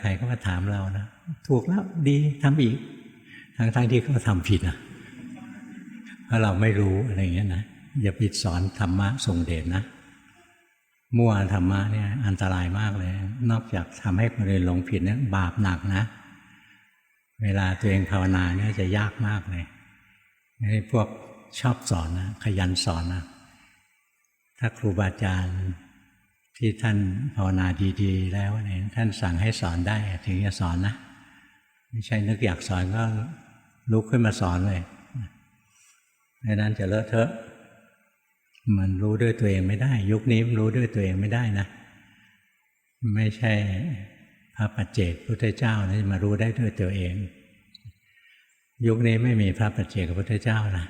ใครก็มาถามเรานะถูกแล้วดีทำอีกทั้งๆที่เขาทำผิดนะเพราะเราไม่รู้อะไรอย่างเงี้ยนะอย่าไปสอนธรรมะส่งเดชนะมั่วธรรมะเนี่ยอันตรายมากเลย นอกจากทำให้คนอื่นหลงผิดเนี่ยบาปหนักนะ เวลาตัวเองภาวนาเนี่ยจะยากมากเลยพวกชอบสอนนะขยันสอนนะถ้าครูบาอาจารย์ ที่ท่านภาวนาดีๆ แล้วเนี่ยท่านสั่งให้สอนได้ถึงจะสอนนะ ไม่ใช่นึกอยากสอนก็ลุกขึ้นมาสอนเลยดังนั้นจะเลอะเทอะ มันรู้ด้วยตัวเองไม่ได้ ยุคนี้มันรู้ด้วยตัวเองไม่ได้นะ ไม่ใช่พระปัจเจกพุทธเจ้านะจะมารู้ได้ด้วยตัวเอง ยุคนี้ไม่มีพระปัจเจกพุทธเจ้านะ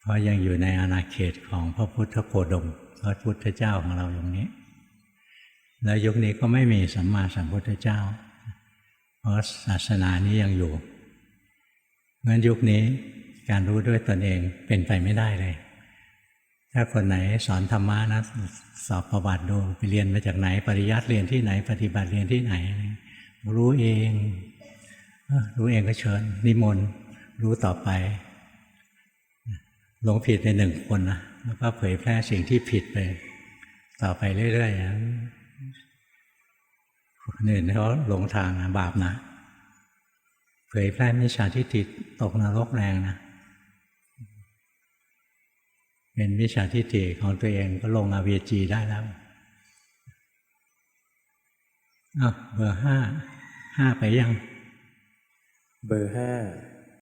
เพราะยังอยู่ในอาณาเขตของพระพุทธโคดมพระพุทธเจ้าของเราอย่างนี้ แล้วยุคนี้ก็ไม่มีสัมมาสัมพุทธเจ้า เพราะศาสนานี้ยังอยู่เพราะฉะนั้นยุคนี้การรู้ด้วยตนเองเป็นไปไม่ได้เลย ถ้าคนไหนสอนธรรมะนะสอบประวัติดูไปเรียนมาจากไหน ปริยัติเรียนที่ไหน ปฏิบัติเรียนที่ไหน รู้เอง รู้เองก็เชิญ นิมนต์รู้ต่อไปหลงผิดไปหนึ่งคนนะแล้วก็เผยแพร่สิ่งที่ผิดไป ต่อไปเรื่อยๆ คนอื่นเขาหลงทางนะบาปนะเผยแพร่มิจฉาทิฏฐิตกนรกแรงนะเป็นมิจฉาทิฏฐิของตัวเองก็ลงอเวจีได้แล้วอะเบอร์ห้าห้าไปยัง เบอร์ห้า